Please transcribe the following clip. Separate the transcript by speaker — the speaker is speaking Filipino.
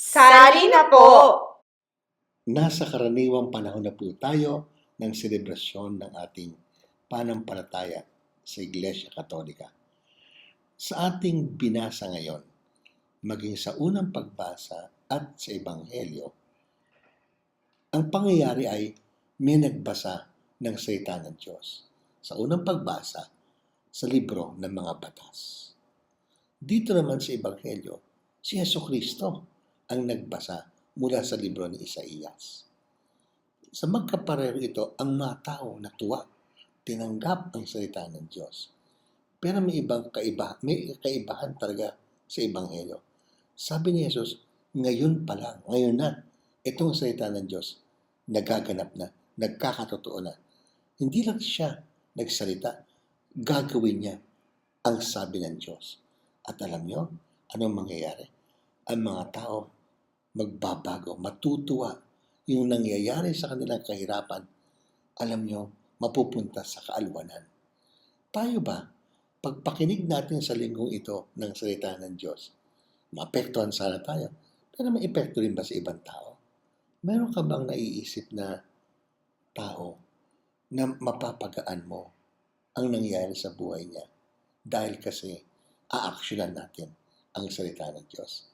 Speaker 1: Sali na po!
Speaker 2: Nasa karaniwang panahon na po tayo ng selebrasyon ng ating panampalataya sa Iglesia Katolika. Sa ating binasa ngayon, maging sa unang pagbasa at sa Ebanghelyo, ang pangyayari ay may nagbasa ng salita ng Diyos. Sa unang pagbasa, sa libro ng mga batas. Dito naman sa Ebanghelyo, si Yeso Kristo ang nagbasa mula sa libro ni Isaías. Sa magkapareho ito, ang mga tao natuwa, tinanggap ang salita ng Diyos. Pero may ibang kaiba, may kaibahan talaga sa Ebanghelyo. Sabi ni Jesus, ngayon pa lang, ngayon na, itong salita ng Diyos, nagaganap na, nagkakatotoo na. Hindi lang siya nagsalita, gagawin niya ang sabi ng Diyos. At alam niyo, anong mangyayari? Ang mga tao magbabago, matutuwa yung nangyayari sa kanilang kahirapan, alam nyo, mapupunta sa kaalwanan. Tayo ba, pagpakinig natin sa linggong ito ng salita ng Diyos, maapektuhan sana tayo, pero may epekto rin ba sa ibang tao? Meron ka bang naiisip na tao na mapapagaan mo ang nangyayari sa buhay niya dahil kasi aaksyonan natin ang salita ng Diyos?